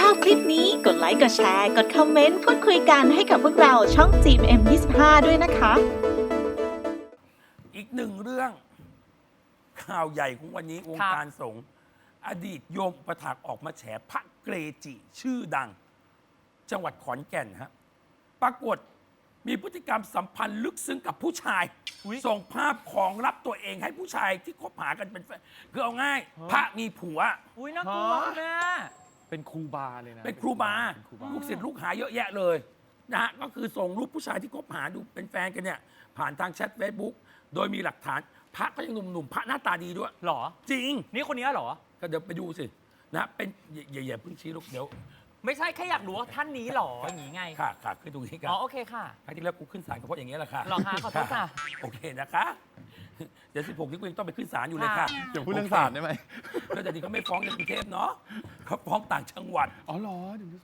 ชอบคลิปนี้กดไลค์ กดแชร์ กดคอมเมนต์ พูดคุยกันให้กับพวกเราช่อง GMM25 ด้วยนะคะ อีกหนึ่งเรื่องข่าวใหญ่ของวันนี้วงครับการสงฆ์อดีตโยมอุประถากออกมาแฉพระเกรจิชื่อดัง จังหวัดขอนแก่นฮะปรากฏมีพฤติกรรมสัมพันธ์ลึกซึ้งกับผู้ชายอุ๊ยส่งภาพของรับตัวเองให้ผู้ชายที่คบหากันเป็นแฟนคือเอาง่าย พระมีผัว อุ้ยน่ากลัวฮะคุณแม่ เป็นครูบาเลยนะเป็นครูบาเป็นครูบา ลูกศิษย์ลูกหาเยอะแยะเลยนะฮะก็คือส่งรูปผู้ชายที่คบหาดูเป็นแฟนกันเนี่ย ผ่านทางแชทเฟซบุ๊กโดยมีหลักฐานพระก็ยังหนุ่มๆพระหน้าตาดีด้วย หรอ จริง นี่คนนี้เหรอ ก็เดี๋ยวไปดูสินะเป็นอย่าอย่าอย่าเพิ่งชี้ลูกเดี๋ยวไม่ใช่แค่อยากรู้ว่าท่านนี้หรออย่างนี้ไง ค่ะค่ะขึ้นตรงนี้กันอ๋อโอเคค่ะ ครั้งที่แล้วกูขึ้นศาลก็เพราะอย่างเงี้ยแหละค่ะเหรอคะขอโทษค่ะ โอเคนะคะ เดี๋ยว16นี้กูยังต้องไปขึ้นศาลอยู่เลยค่ะอย่าพูดเรื่องศาสตร์ได้ไหมแล้วแต่นี้เขาไม่ฟ้องในกรุงเทพเนาะเขาฟ้องต่างจังหวัดอ๋อเหรอเดี๋ยวนี้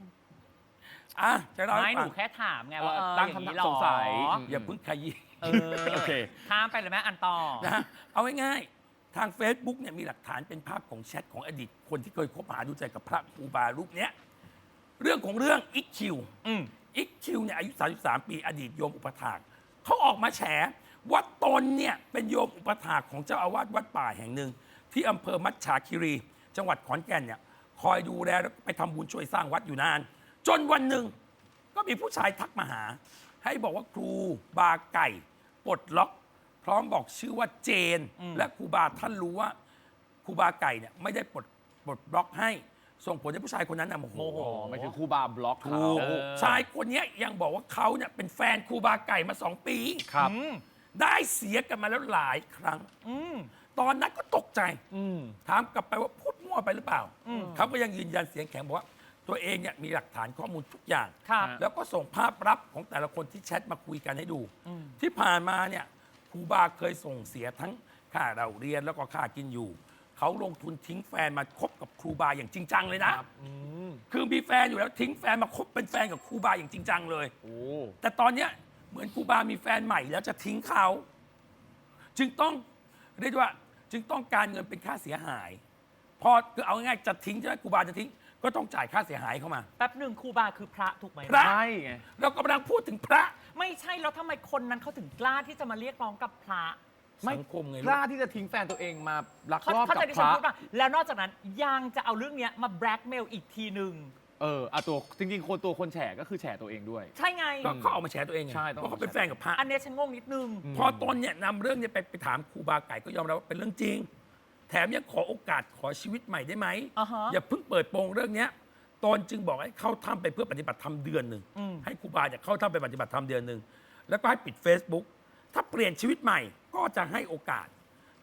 อะจะเล่าไม่ให้หฟันูงแค่ถามไงว่าเอเอออตั้งอย่างนี้คำถามหรอสงสัย อย่าเพิ่งขยี้ เออโอเค ข้ามไปเลยแม่อันต่อ นะฮะเอาง่ายๆ ทาง Facebook เนี่ยมีหลักฐานเป็นภาพของแชทของอดีต คนที่เคยคบหาดูใจกับพระครูบารูปเนี้ยเรื่องของเรื่องอิกคิวอืม อิกคิวเนี่ยอายุ 33 ปีอดีตโยมอุปถากเขาออกมาแฉ ว่าตนเนี่ยเป็นโยมอุปถากของเจ้าอาวาสวัดป่าแห่งหนึ่ง ที่อำเภอมัชชาคิรี จังหวัดขอนแก่นเนี่ยคอยดูแลแล้วก็ไปทำบุญช่วยสร้างวัดอยู่นาน จนวันหนึ่งก็มีผู้ชายทักมาหา ให้บอกว่าครูบาไก่ปลดล็อก พร้อมบอกชื่อว่าเจนอืมและครูบาท่านรู้ว่าครูบาไก่เนี่ยไม่ได้ปลดปลดบล็อกให้ส่งผลให้ผู้ชายคนนั้นน่ะโมโห โมโหอ๋อหมายถึงครูบาบล็อกเขาถูกเออ ชายคนเนี้ยยังบอกว่าเขาเนี่ยเป็นแฟนครูบาไก่มาสองปี ครับ อืม ได้เสียกันมาแล้วหลายครั้ง อืมตอนนั้นก็ตกใจ อืม ถามกลับไปว่าพูดมั่วไปหรือเปล่า อืมเขาก็ยังยืนยันเสียงแข็งบอกว่า ตัวเองเนี่ยมีหลักฐานข้อมูลทุกอย่าง ครับ แล้วก็ส่งภาพลับของแต่ละคนที่แชทมาคุยกันให้ดู อืม ที่ผ่านมาเนี่ยครูบาเคยส่งเสียทั้งค่าเราเรียนแล้วก็ค่ากินอยู่ เขาลงทุนทิ้งแฟนมาคบกับครูบาอย่างจริงจังเลยนะ อืมคือมีแฟนอยู่แล้วทิ้งแฟนมาคบเป็นแฟนกับครูบาอย่างจริงจังเลย โอ้ แต่ตอนเนี้ย เหมือนครูบามีแฟนใหม่แล้วจะทิ้งเขา จึงต้องเรียกว่าจึงต้องการเงินเป็นค่าเสียหาย พอคือเอาง่ายๆจะทิ้งใช่ไหมครูบาจะทิ้ง ก็ต้องจ่ายค่าเสียหายเข้ามา แป๊บหนึ่งครูบาคือพระถูกไหมพระ ใช่ไง เรากำลังพูดถึงพระไม่ใช่แล้วทำไมคนนั้นเขาถึงกล้าที่จะมาเรียกร้องกับพระไม่ สังคมไงกลูกล้าที่จะทิ้งแฟนตัวเองมาลักเขาลอบเขากับใจที่พฉันระ พูดป่ะแล้วนอกจากนั้นยังจะเอาเรื่องเนี้ยมาแบล็กเมลอีกทีหนึ่ง เอออะตัวจริงๆคนตัวคนแฉก็คือแฉตัวเองด้วย ใช่ไง ก็เขาเอามาแฉตัวเองไงใช่ต้อง เพราะเขาเป็นแฟนกับพระอันเนี้ยฉันงงนิดนึงอืมพอตนเนี่ยนำเรื่องเนี่ยไปไปถามครูบาไก่ก็ยอมรับว่าเป็นเรื่องจริง แถมยังขอโอกาสขอชีวิตใหม่ได้ไหมอ่าฮะอย่าเพิ่งเปิดโปงเรื่องเนี้ยตนจึงบอกให้เข้าถ้ำไปเพื่อปฏิบัติธรรมเดือนหนึ่งอืม ให้ครูบาเนี่ยเข้าถ้ำไปปฏิบัติธรรมเดือนหนึ่งแล้วก็ให้ปิด Facebook ถ้าเปลี่ยนชีวิตใหม่ก็จะให้โอกาส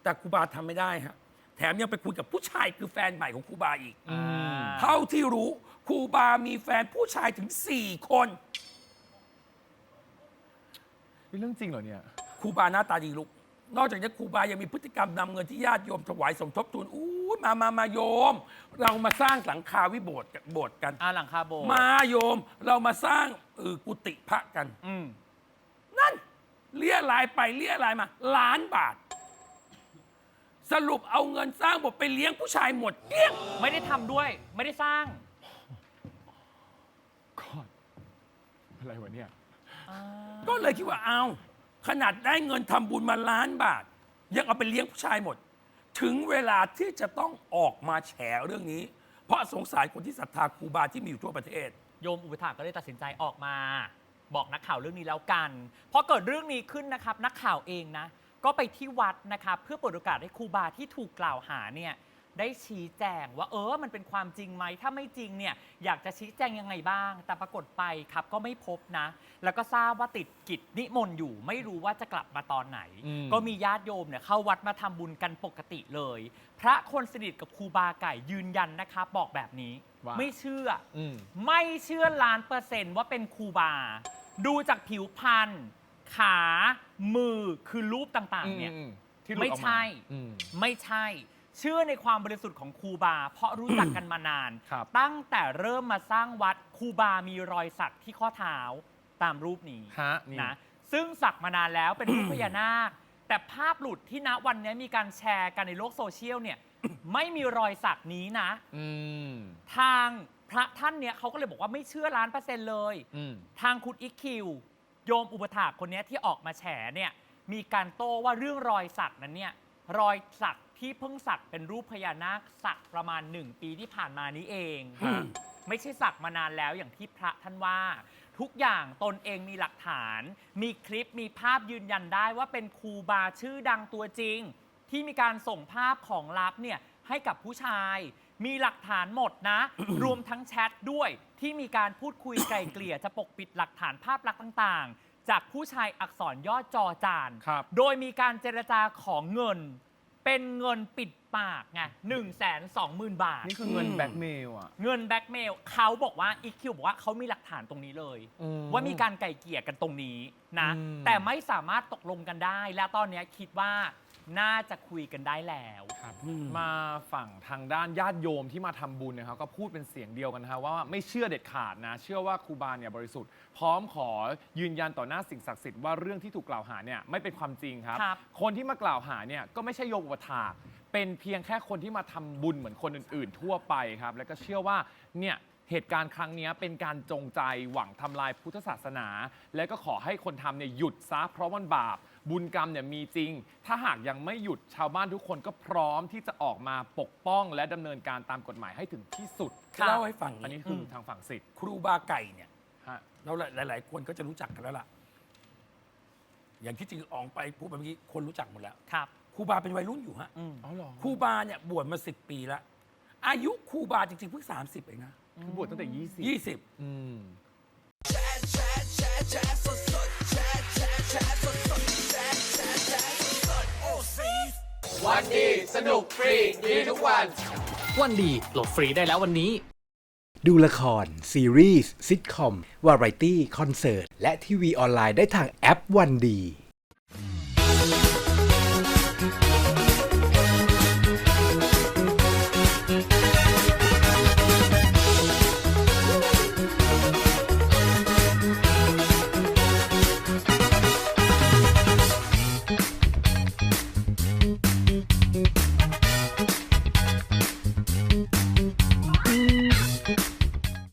แต่ครูบาทำไม่ได้ฮะแถมยังไปคุยกับผู้ชายคือแฟนใหม่ของครูบาอีกอืมเท่าที่รู้ ครูบา มีแฟนผู้ชายถึง 4 คนนี่เรื่องจริงเหรอเนี่ย ครูบาหน้าตาดีลูกนอกจากนี้ครูบายังมีพฤติกรรมนำเงินที่ญาติโยมถวายสมทบทุนอู้ยมามามาโยม เรามาสร้างหลังคาวิโบสถ์กันโบสถ์กัน อ่าหลังคาโบสถ์มาโยม เรามาสร้างเออกุฏิพระกัน อืมนั่นเลี่ยรายไปเลี่ยรายมาล้านบาท สรุปเอาเงินสร้างบทไปเลี้ยงผู้ชายหมดเกลี้ยง ไม่ได้ทำด้วย ไม่ได้สร้าง ก่อนอะไร วะเนี่ยอ่าก็เลยคิดว่าเอาขนาดได้เงินทำบุญมาล้านบาท ยังเอาไปเลี้ยงผู้ชายหมด ถึงเวลาที่จะต้องออกมาแฉเรื่องนี้ เพราะสงสารคนที่ศรัทธาครูบาที่มีอยู่ทั่วประเทศ โยมอุปถากก็เลยตัดสินใจออกมา บอกนักข่าวเรื่องนี้แล้วกันพอเกิดเรื่องนี้ขึ้นนะครับ นักข่าวเองนะ ก็ไปที่วัดนะครับเพื่อเปิดโอกาสให้ครูบาที่ถูกกล่าวหาเนี่ย ได้ชี้แจงว่าเออมันเป็นความจริงไหม ถ้าไม่จริงเนี่ยอยากจะชี้แจงยังไงบ้าง แต่ปรากฏไปครับก็ไม่พบนะ แล้วก็ทราบว่าติดกิจนิมนต์อยู่ ไม่รู้ว่าจะกลับมาตอนไหน อืม ก็มีญาติโยมเนี่ยเข้าวัดมาทำบุญกันปกติเลย พระคนสนิทกับครูบาไก่ยืนยันนะครับบอกแบบนี้ว่า ไม่เชื่อ อืม ไม่เชื่อล้านเปอร์เซนต์ว่าเป็นครูบา ดูจากผิวพรรณขา มือคือรูปต่างๆเนี่ย อืมที่หลุดไม่ออกาใช่ อืม ไม่ใช่ เชื่อในความบริสุทธิ์ของครูบา เพราะรู้จักกันมานาน ครับ ตั้งแต่เริ่มมาสร้างวัดครูบามีรอยสักที่ข้อเท้าตามรูปนี้ ฮะนี่ นะซึ่งสักมานานแล้วเป็นรูปพญานาค แต่ภาพหลุดที่ณวันนี้มีการแชร์กันในโลกโซเชียลเนี่ย ไม่มีรอยสักนี้นะ อืม ทางพระท่านเนี่ยเขาก็เลยบอกว่าไม่เชื่อล้านเปอร์เซ็นต์เลย อืม ทางคุณอิกคิว โยมอุปถากคนเนี้ยที่ออกมาแฉเนี่ยมีการโต้ว่าเรื่องรอยสักนั้นเนี่ย รอยสักที่เพิ่งสักเป็นรูปพญานาคสักประมาณ1ปีที่ผ่านมานี้เองอืมไม่ใช่สักมานานแล้วอย่างที่พระท่านว่า ทุกอย่างตนเองมีหลักฐาน มีคลิปมีภาพยืนยันได้ว่าเป็นครูบาชื่อดังตัวจริง ที่มีการส่งภาพของลับเนี่ยให้กับผู้ชาย มีหลักฐานหมดนะ รวมทั้งแชทด้วยที่มีการพูดคุยไกล่เกลี่ยจะปกปิดหลักฐานภาพลักษณ์ต่างๆ จากผู้ชายอักษรย่อจอจาน ครับ โดยมีการเจรจาของเงิน เป็นเงินปิดปากไงหนึ่งแสนสองหมื่นบาท นี่คือเงินอืม แบล็กเมลอะ เงินแบล็กเมลเขาบอกว่าอีคิวบอกว่าเขามีหลักฐานตรงนี้เลย อืมว่ามีการไก่เกลี่ยกันตรงนี้นะ อืม แต่ไม่สามารถตกลงกันได้ และตอนนี้คิดว่า น่าจะคุยกันได้แล้วอืมมาฝั่งทางด้านญาติโยมที่มาทำบุญนะครับก็พูดเป็นเสียงเดียวกันนะครับว่าไม่เชื่อเด็ดขาดนะ เชื่อว่าครูบาเนี่ยบริสุทธิ์ พร้อมขอยืนยันต่อหน้าสิ่งศักดิ์สิทธิ์ว่าเรื่องที่ถูกกล่าวหาเนี่ยไม่เป็นความจริงครับ ครับ คนที่มากล่าวหาเนี่ยก็ไม่ใช่โยมอุปถากเป็นเพียงแค่คนที่มาทำบุญเหมือนคนอื่น ๆ ทั่วไปครับ แล้วก็เชื่อว่าเนี่ย เหตุการณ์ครั้งเนี้ยเป็นการจงใจหวังทำลายพุทธศาสนา และก็ขอให้คนทำเนี่ยหยุดซะเพราะมันบาป บุญกรรมเนี่ยมีจริง ถ้าหากยังไม่หยุดชาวบ้านทุกคนก็พร้อมที่จะออกมาปกป้องและดำเนินการตามกฎหมายให้ถึงที่สุดครับเล่าให้ฟังอันนี้นี้คืออมทางฝั่งสิทธิ์ครูบาไก่เนี่ยฮะเราหลาย ๆ คนก็จะรู้จักกันแล้วล่ะ อย่างที่จริงอองไปพูดไปเมื่อกี้คนรู้จักหมดแล้วครับครูบาเป็นวัยรุ่นอยู่ฮะอืมอ๋อเหรอครูบาเนี่ยบวชมาสิบปีแล้วอายุครูบาจริงๆเพิ่งสามสิบเองนะ คือบวชตั้งแต่ 20 ยี่สิบ อืม วันดีสนุกฟรีดีทุกวัน วันดีโหลดฟรีได้แล้ววันนี้ ดูละคร ซีรีส์ซิทคอม วาไรตี้ คอนเสิร์ต และทีวีออนไลน์ได้ทางแอปวันดี